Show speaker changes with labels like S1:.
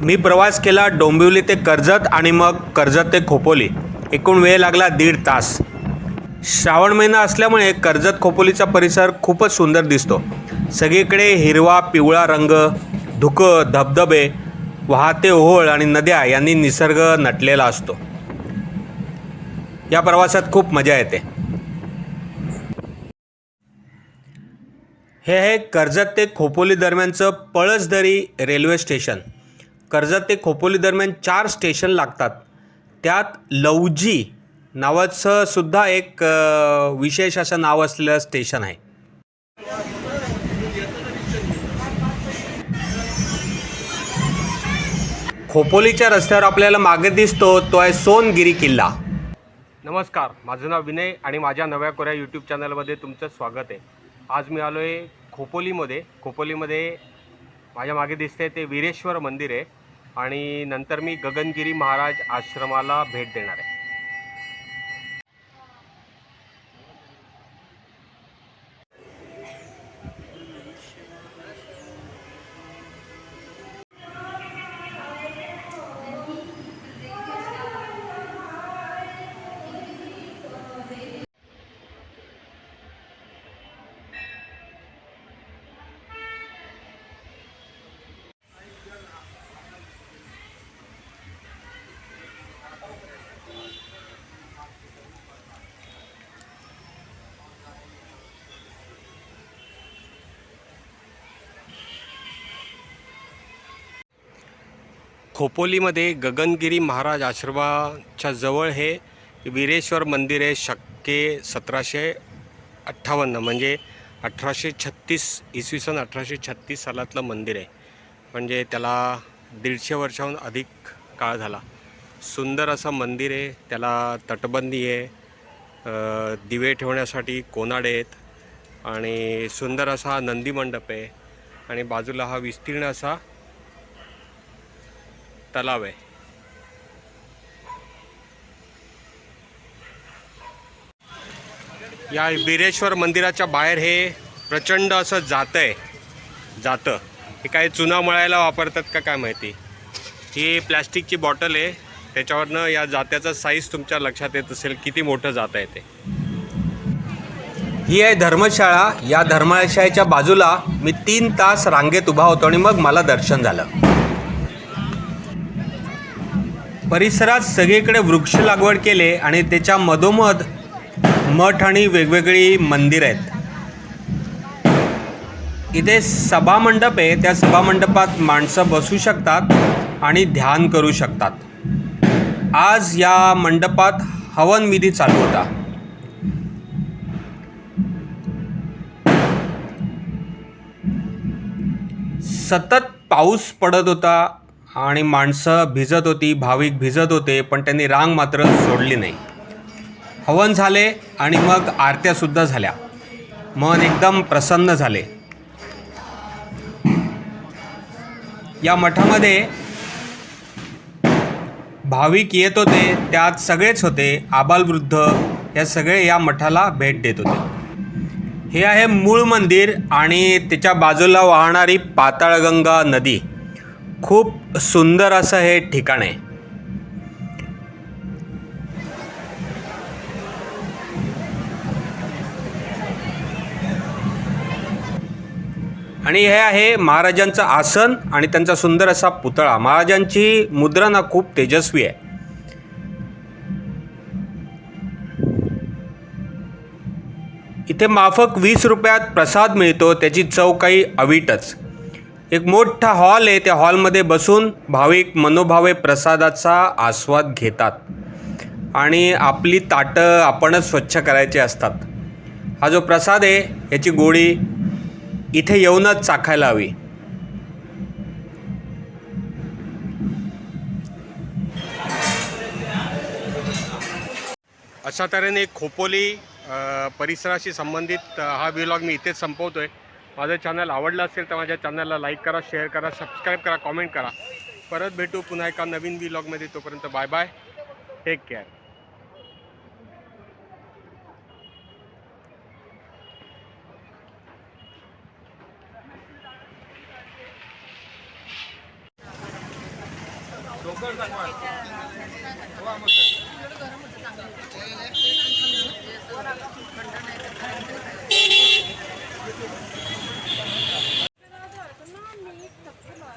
S1: मी प्रवास केला डोंबिवली ते कर्जत आणि मग कर्जत ते खोपोली. एकूण वेळ लागला दीड तास. श्रावण महिना असल्यामुळे कर्जत खोपोलीचा परिसर खूपच सुंदर दिसतो. सगळीकडे हिरवा पिवळा रंग धुकं धबधबे वाहते ओहोळ आणि नद्या यांनी निसर्ग नटलेला असतो. या प्रवासात खूप मजा येते. हे आहे कर्जत ते खोपोली दरम्यानचं पळसदरी रेल्वे स्टेशन. कर्जत ते खोपोली दरम्यान चार स्टेशन लागतात. त्यात लवजी नावाचं सुद्धा एक विशेष असं नाव असलेलं स्टेशन आहे. खोपोलीच्या रस्त्यावर आपल्याला मागे दिसतो तो आहे सोनगिरी किल्ला. नमस्कार माझं नाव विनय आणि माझ्या नव्या कोऱ्या यूट्यूब चॅनलमध्ये तुमचं स्वागत आहे. आज मी आलो आहे खोपोलीमध्ये. खोपोलीमध्ये माझ्या मागे दिसते ते वीरेश्वर मंदिर आहे. आणि नंतर मी गगनगिरी महाराज आश्रमाला भेट देणार आहे. खोपोलीमध्ये गगनगिरी महाराज आश्रमाच्या जवळ हे वीरेश्वर मंदिर आहे शक्के सतराशे अठ्ठावन्न म्हणजे अठराशे छत्तीस इसवी सन अठराशे छत्तीस सालातलं मंदिर आहे. म्हणजे त्याला दीडशे वर्षाहून अधिक काळ झाला. सुंदर असं मंदिर आहे त्याला तटबंदी आहे दिवे ठेवण्यासाठी कोनाडे आहेत आणि सुंदर असा नंदी मंडप आहे आणि बाजूला हा विस्तीर्ण असा तलाव आहे. या बिरेश्वर मंदिराच्या बाहेर हे प्रचंड असं जातं आहे जातं. हे काही चुना मळायला वापरतात का काय माहिती? ही प्लॅस्टिकची बॉटल आहे. त्याच्यावरनं या जात्याचा साईज तुमच्या लक्षात येत असेल किती मोठं जात आहे ते. ही आहे धर्मशाळा. या धर्मशाळेच्या बाजूला मी तीन तास रांगेत उभा होतो आणि मग मला दर्शन झालं. परिसरात सगळीकडे वृक्ष लागवड केले आणि त्याच्या मधोमध मठ आणि वेगवेगळी मंदिर आहेत. इथे सभामंडप आहे त्या सभामंडपात माणसं बसू शकतात आणि ध्यान करू शकतात. आज या मंडपात हवन विधी चालू होता. सतत पाऊस पडत होता. आणि माणसं भिजत होती भाविक भिजत होते पण त्यांनी रांग मात्र सोडली नाही. हवन झाले आणि मग आरत्यासुद्धा झाल्या. मन एकदम प्रसन्न झाले. या मठामध्ये भाविक येत होते त्यात सगळेच होते आबालवृद्ध या सगळे या मठाला भेट देत होते. हे आहे मूळ मंदिर आणि त्याच्या बाजूला वाहणारी पाताळगंगा नदी. खूप सुंदर असं हे ठिकाण आहे. आणि हे आहे महाराजांचं आसन आणि त्यांचा सुंदर असा पुतळा. महाराजांची मुद्रा ना खूप तेजस्वी आहे. इथे माफक वीस रुपयात प्रसाद मिळतो त्याची चव काही अवीटच. एक मोठा हॉल आहे. त्या हॉलमध्ये बसून भाविक मनोभावे प्रसादाचा आस्वाद घेतात. आणि आपली ताटं आपणच स्वच्छ करायची असतात. हा जो प्रसाद आहे याची गोडी इथे येऊनच चाखायला हवी. अशा तऱ्हेने खोपोली परिसराशी संबंधित हा व्लॉग मी इथेच संपवतो आहे माझं चॅनल आवडलं असेल तर माझ्या चॅनलला लाईक करा शेअर करा सबस्क्राईब करा कॉमेंट करा. परत भेटू पुन्हा एका नवीन व्लॉगमध्ये तोपर्यंत बाय बाय टेक केअर ั
S2: บขึ้นมา